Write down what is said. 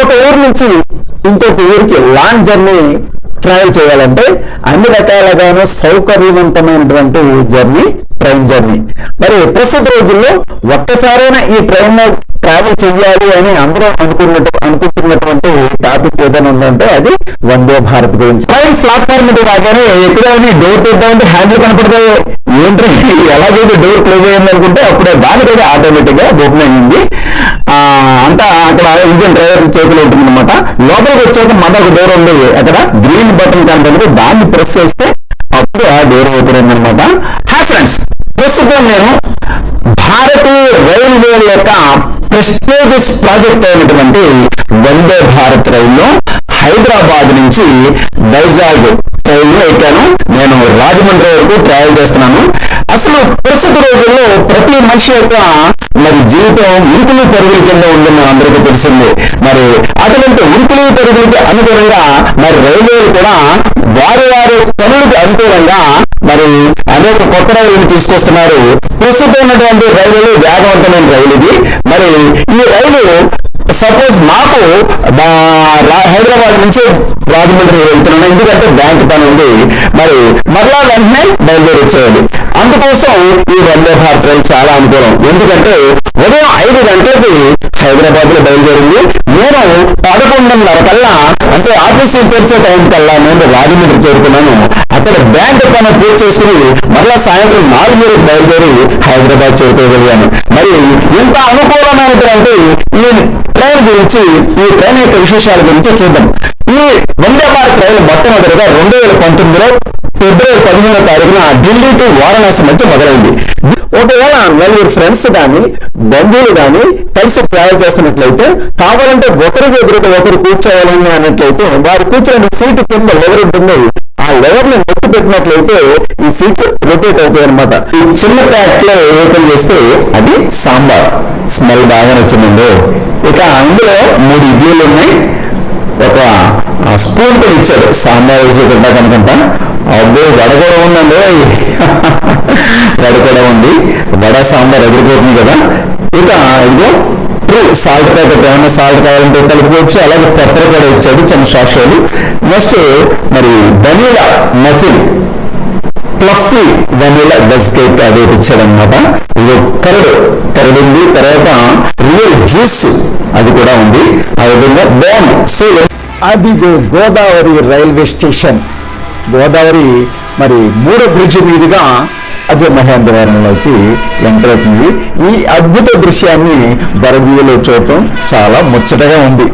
ఒక ఊరు నుంచి ఇంకొక ఊరికి లాంగ్ జర్నీ ట్రావెల్ చేయాలంటే అన్ని రకాలుగాను సౌకర్యవంతమైనటువంటి జర్నీ ట్రైన్ జర్నీ మరి ప్రస్తుత రోజుల్లో ఒక్కసారైనా ఈ ట్రైన్లో ట్రావెల్ చెయ్యాలి అని అందరూ అనుకున్నట్టు అనుకుంటున్నటువంటి టాపిక్ ఏదైనా ఉందంటే అది వందే భారత్ గురించి. ట్రైన్ ప్లాట్ఫామ్ మీద రాగానే ఎక్కడైనా డోర్ తీద్దామంటే హ్యాండిల్ కనపడతాయి. ఏంటి ఎలాగైతే డోర్ క్లోజ్ అయ్యింది అనుకుంటే అప్పుడే దాని కూడా ఆటోమేటిక్గా ఓపెన్ అయింది. అంతా ఇంజన్ డ్రైవర్ చేతిలో ఉంటుంది అనమాట లోపలికి వచ్చాక మరొక డోర్ ఉంది. అక్కడ గ్రీన్ బటన్ కనబడి దాన్ని ప్రెస్ చేస్తే అప్పుడు ఆ డోర్ ఓపెన్ అయింది అనమాట హాయ్ ఫ్రెండ్స్ ప్రస్తుతం నేను భారతీయ రైల్వే యొక్క ప్రెస్టేజియస్ ప్రాజెక్ట్ అయినటువంటి వందే భారత్ రైల్లో హైదరాబాద్ నుంచి వైజాగ్ ట్రైన్లో ఎక్కాను. నేను రాజమండ్రి వరకు ట్రావెల్ చేస్తున్నాను. అసలు ప్రస్తుత రోజుల్లో ప్రతి మనిషి యొక్క మరి జీవితం ఉరుకులు పరుగుల కింద ఉందని అందరికీ తెలిసింది. మరి అటువంటి ఉరుకులు పరుగులకి అనుగుణంగా మరి రైల్వేలు కూడా వారి వారి పనులకు అనుకూలంగా మరి అనేక కొత్త రైళ్ళను తీసుకొస్తున్నారు. ప్రస్తుతం ఉన్నటువంటి రైలులు వేగవంతమైన రైలు ఇది. మరి ఈ రైలు సపోజ్ మాకు హైదరాబాద్ నుంచి రాజమండ్రి వెళ్తున్నాను ఎందుకంటే బ్యాంక్ పని ఉంది. మరి మరలా వెంటనే బయలుదేరి వచ్చేయాలి. అందుకోసం ఈ వందే భారత్ రైలు చాలా అనుకూలం. ఎందుకంటే ఉదయం ఐదు గంటలకి హైదరాబాద్లో బయలుదేరింది. నేను పదకొండున్నర కల్లా అంటే ఆఫీసులు తెరిచే టైం కల్లా నేను రాజమండ్రి చేరుకున్నాను. అక్కడ బ్యాంక్ పని పూర్తి చేసుకుని మరలా సాయంత్రం నాలుగు బయలుదేరి హైదరాబాద్ చేరుకోగలిగాను. మరి ఇంత అనుకూలమైనటువంటి ఈ ట్రైన్ గురించి ఈ ట్రైన్ యొక్క విశేషాల గురించి చూద్దాం. ఈ వందే మొట్టమొదటిగా రెండు వేల పంతొమ్మిదిలో ఫిబ్రవరి పదిహేనో తారీఖున ఢిల్లీ టు వారణాసి మధ్య మొదలైంది. ఒకవేళ నలుగురు ఫ్రెండ్స్ కానీ బంధువులు కానీ కలిసి ట్రావెల్ చేస్తున్నట్లయితే కావాలంటే ఒకరికి ఎదురుగా ఒకరు కూర్చోవాలని అన్నట్లయితే వారు కూర్చొని సీటు కింద లెవర్ ఉంటుంది. ఆ లెవర్ని నొక్కి పెట్టినట్లయితే ఈ సీట్ రొటేట్ అవుతుంది అనమాట ఈ చిన్న ప్యాక్లో ఓపెన్ చేస్తే అది సాంబార్. స్మెల్ బాగా నచ్చిందండి ఇక అందులో మూడు ఇడ్లీలు ఉన్నాయి. ఒక స్పూన్ కూడా ఇచ్చాడు. సాంబార్ వేసి తింటాక అనుకుంటా. అబ్బో వడ కూడా ఉందండి. వడ కూడా ఉంది. వడ సాంబార్ ఎగిరిపోతుంది కదా. ఇక ఇదిగో ట్రూ సాల్ట్ ప్యాకెట్ ఏమైనా సాల్ట్ కావాలంటే కలుపుకోవచ్చు. అలాగే పెప్పర్ కూడా ఇచ్చాడు చిన్న సాషాలు నెక్స్ట్ మరి vanilla muffin fluffy vanilla veg cake అది ఇచ్చాడు అనమాట ఇది కరడు. కరడు ఉంది. తర్వాత రియల్ జ్యూస్ అది కూడా ఉంది. ఆ విధంగా బాగుంది సో అది గోదావరి రైల్వే స్టేషన్. గోదావరి మరి మూడో బ్రిడ్జ్ మీదుగా అజయ్ మహేంద్రవరంలోకి ఎంటర్ అవుతుంది. ఈ అద్భుత దృశ్యాన్ని బరవీలో చూడటం చాలా ముచ్చటగా ఉంది.